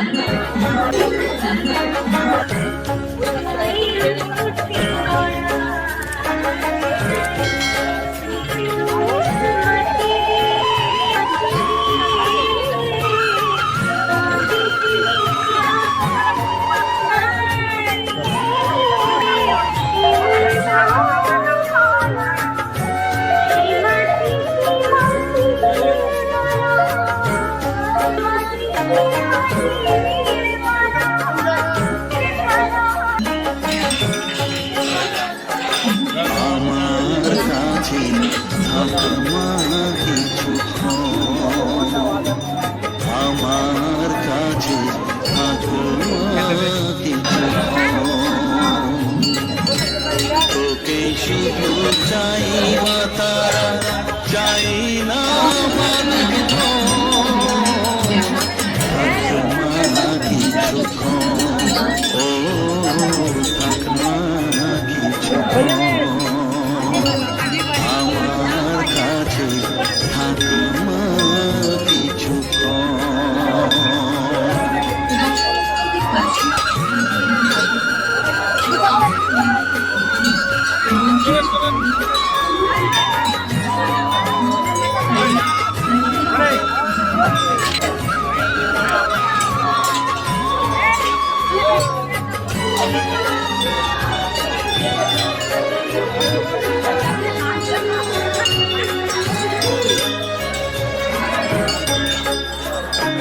আমার কাছে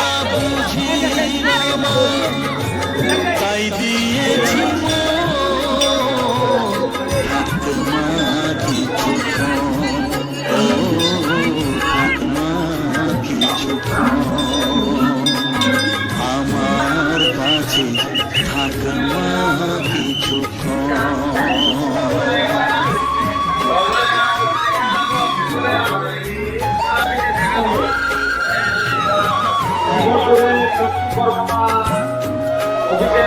ছাড়া বুঝি তাই দিয়েছি মা কিছুক্ষণ ও মা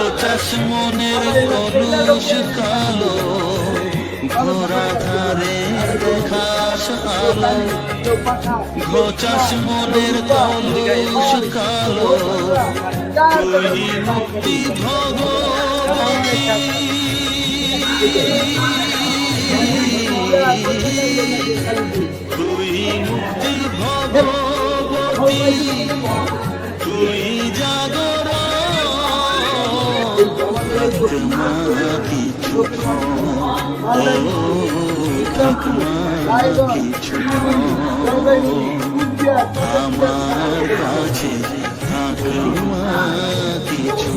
ঘোচাস মনের কলুষ কালো। ঘোরা ধারে দেখা সালো ঘোচাস কালো। তুই মুক্তি তুই মুক্তি ভগবতী তুই জাগর আমার কাছে থাকমা কিছু